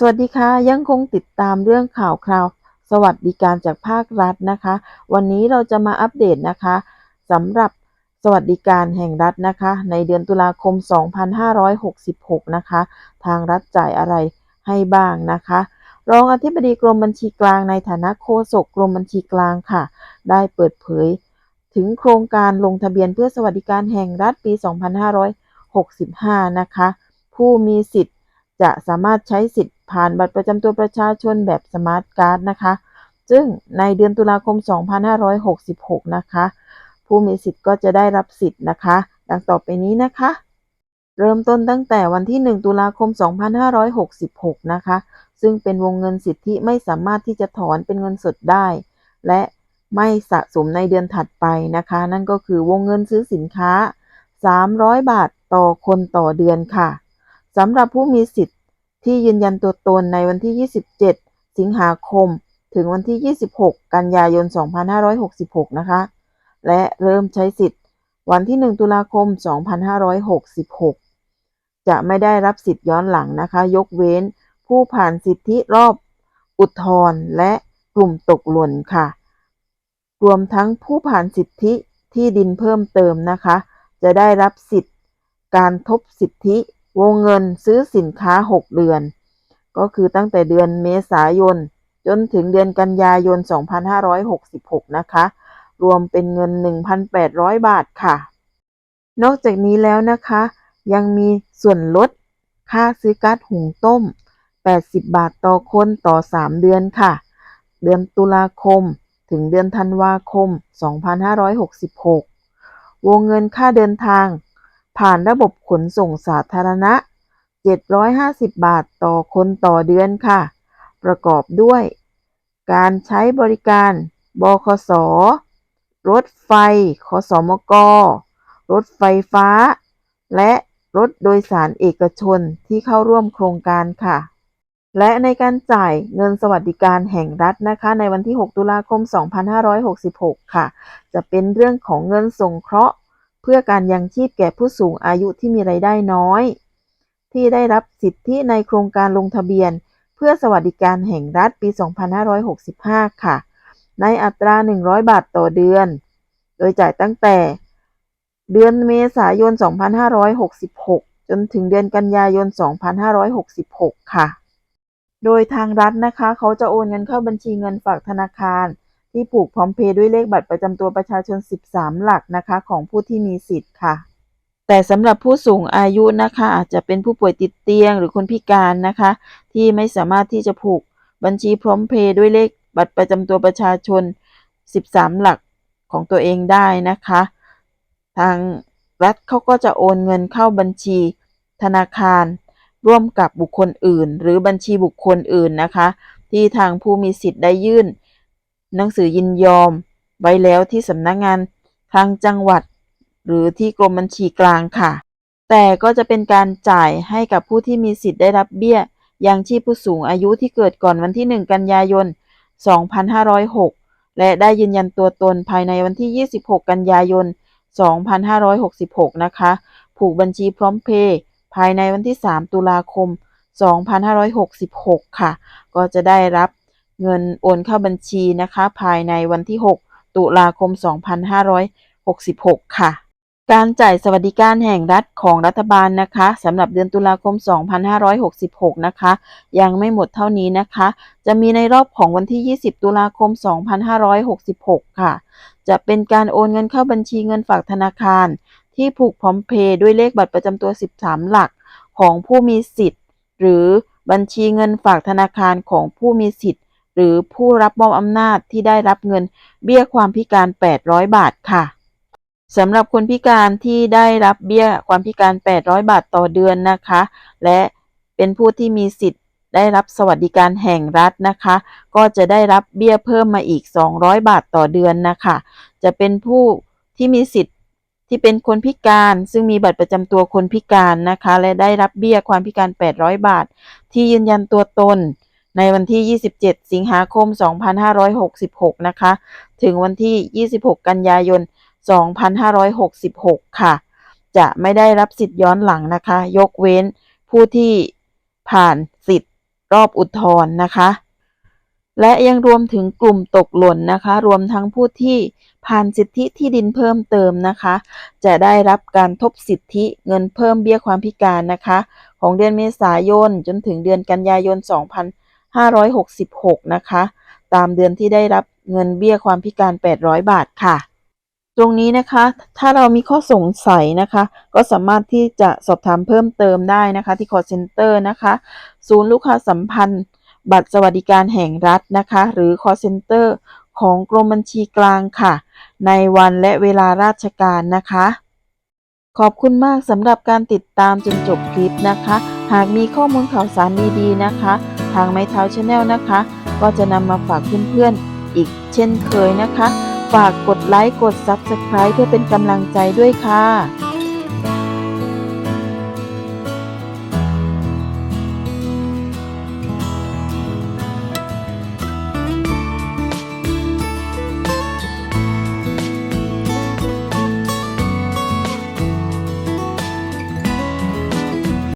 สวัสดีค่ะ ยังคงติดตามเรื่องข่าวคราว สวัสดิการจากภาครัฐนะคะ วันนี้เราจะมาอัปเดตนะคะสำหรับสวัสดิการแห่งรัฐนะคะ ในเดือนตุลาคม 2566 นะคะ ทางรัฐจ่ายอะไรให้บ้างนะคะ รองอธิบดีกรมบัญชีกลางในฐานะโฆษกกรมบัญชีกลางค่ะ ได้เปิดเผย ถึงโครงการลงทะเบียนเพื่อสวัสดิการแห่งรัฐปี 2565 นะคะ ผู้มีสิทธิ์ จะสามารถใช้สิทธิ์ผ่านบัตรประจำตัวประชาชนแบบสมาร์ทการ์ดนะคะ ซึ่งในเดือนตุลาคม 2566 นะคะ ผู้มีสิทธิ์ก็จะได้รับสิทธิ์นะคะ ดังต่อไปนี้นะคะ เริ่มต้นตั้งแต่วันที่ 1 ตุลาคม 2566 นะคะ ซึ่งเป็นวงเงินสิทธิไม่สามารถที่จะถอนเป็นเงินสดได้ และไม่สะสมในเดือนถัดไปนะคะ นั่นก็คือวงเงินซื้อสินค้า 300 บาทต่อคนต่อเดือนค่ะสำหรับผู้มีสิทธิ์ ที่ยืนยันตัวตนในวันที่ 27 สิงหาคม ถึงวันที่ 26 กันยายน 2566 นะคะ และเริ่มใช้สิทธิ์วันที่ 1 ตุลาคม 2566 จะไม่ได้รับสิทธิ์ย้อนหลังนะคะ ยกเว้นผู้ผ่านสิทธิรอบอุทธรณ์และกลุ่มตกหล่นค่ะ รวมทั้งผู้ผ่านสิทธิที่ดินเพิ่มเติมนะคะ จะได้รับสิทธิ์การทบสิทธิ วงเงินซื้อสินค้า 6 เดือน ก็คือตั้งแต่เดือนเมษายน จนถึงเดือนกันยายน 2566 นะคะ รวมเป็นเงิน 1,800 บาทค่ะ นอกจากนี้แล้วนะคะ ยังมีส่วนลดค่าซื้อก๊าซหุงต้ม 80 บาทต่อคนต่อ 3 เดือนค่ะ เดือนตุลาคม ถึงเดือนธันวาคม 2566 วงเงินค่าเดินทาง ผ่านระบบขนส่งสาธารณะ 750 บาทต่อคนต่อเดือนค่ะ ประกอบด้วย การใช้บริการบคส รถไฟขสมก รถไฟฟ้า และรถโดยสารเอกชนที่เข้าร่วมโครงการค่ะ และในการจ่ายเงินสวัสดิการแห่งรัฐนะคะ ในวันที่ 6 ตุลาคม 2566 ค่ะ จะเป็นเรื่องของเงินสงเคราะห์ พื่อการยังชีพแก่ผู้สูงอายุที่มีไรายได้น้อย ที่ได้รับสิทธิในโครงการลงทะเบียน เพื่อสวัสดิการแห่งรัฐปี 2565 ค่ะ ในอัตรา 100 บาทต่อเดือน โดยจ่ายตั้งแต่ เดือนเมษายน 2566 จนถึงเดือนกันยายน 2566 ค่ะ โดยทางรัฐนะคะ เขาจะโอนเงินเข้าบัญชีเงินฝากธนาคาร ที่ผูกพร้อมเพย์ด้วยเลขบัตรประจำตัวประชาชน 13 หลักนะคะ ของผู้ที่มีสิทธิ์ค่ะ แต่สำหรับผู้สูงอายุนะคะ อาจจะเป็นผู้ป่วยติดเตียงหรือคนพิการนะคะ ที่ไม่สามารถที่จะผูกบัญชีพร้อมเพย์ด้วยเลขบัตรประจำตัวประชาชน 13 หลักของตัวเองได้นะคะ ทางรัฐเขาก็จะโอนเงินเข้าบัญชี ธนาคาร ร่วมกับบุคคลอื่น หรือบัญชีบุคคลอื่นนะคะ ที่ทางผู้มีสิทธิ์ได้ยื่น หนังสือยินยอม ไว้แล้วที่สำนักงงานทางจังหวัด หรือที่กรมบัญชีกลางค่ะ แต่ก็จะเป็นการจ่ายให้กับผู้ที่มีสิทธิ์ได้รับเบี้ยยังชีพผู้สูงอายุที่เกิดก่อนวันที่ 1 กันยายน 2506 และได้ยืนยันตัวตนภายในวันที่ 26 กันยายน 2566 นะคะ ผูกบัญชีพร้อมเพย์ภายในวันที่ 3 ตุลาคม 2566 ค่ะ ก็จะได้รับ เงินโอนเข้าบัญชีนะคะ ภายในวันที่ 6 ตุลาคม 2566 ค่ะ การจ่ายสวัสดิการแห่งรัฐของรัฐบาลนะคะสำหรับเดือนตุลาคม 2566 นะคะ ยังไม่หมดเท่านี้นะคะ จะมีในรอบของวันที่ 20 ตุลาคม 2566 ค่ะ จะเป็นการโอนเงินเข้าบัญชีเงินฝากธนาคาร ที่ผูกพร้อมเพย์ด้วยเลขบัตรประจำตัว 13 หลักของผู้มีสิทธิ์ หรือบัญชีเงินฝากธนาคารของผู้มีสิทธิ์ หรือผู้รับมอบอำนาจที่ได้รับเงินเบี้ยความพิการ 800 บาทค่ะสำหรับคนพิการที่ได้รับเบี้ยความพิการ 800 บาทต่อเดือนนะคะ และเป็นผู้ที่มีสิทธิ์ได้รับสวัสดิการแห่งรัฐนะคะ ก็จะได้รับเบี้ยเพิ่มมาอีก 200 บาทต่อเดือนนะคะ จะเป็นผู้ที่มีสิทธิ์ที่เป็นคนพิการซึ่งมีบัตรประจำตัวคนพิการนะคะ และได้รับเบี้ยความพิการ 800 บาท ที่ยืนยันตัวตน ในวันที่ 27 สิงหาคม 2566 นะคะ ถึงวันที่ 26 กันยายน 2566 ค่ะ จะไม่ได้รับสิทธิ์ย้อนหลังนะคะ ยกเว้นผู้ที่ผ่านสิทธิ์รอบอุทธรณ์นะคะ และยังรวมถึงกลุ่มตกหล่นนะคะ รวมทั้งผู้ที่ผ่านสิทธิที่ดินเพิ่มเติมนะคะ จะได้รับการทบสิทธิเงินเพิ่มเบี้ยความพิการนะคะ ของเดือนเมษายนจนถึงเดือนกันยายน 566 นะคะ ตามเดือนที่ได้รับเงินเบี้ยความพิการ 800 บาทค่ะ ตรงนี้นะคะ ถ้าเรามีข้อสงสัยนะคะ ก็สามารถที่จะสอบถามเพิ่มเติมได้นะคะ ที่ call center นะคะ ศูนย์ลูกค้าสัมพันธ์ บัตรสวัสดิการแห่งรัฐนะคะ หรือ call center ของกรมบัญชีกลางค่ะ ในวันและเวลาราชการนะคะ ขอบคุณมากสำหรับการติดตามจนจบคลิปนะคะ หากมีข้อมูลข่าวสารดีๆนะคะ ทางไม้เท้าชาแนลนะคะ ก็จะนำมาฝากเพื่อนๆอีกเช่นเคยนะคะ ฝากกดไลค์กด Subscribe เพื่อเป็นกำลังใจด้วยค่ะ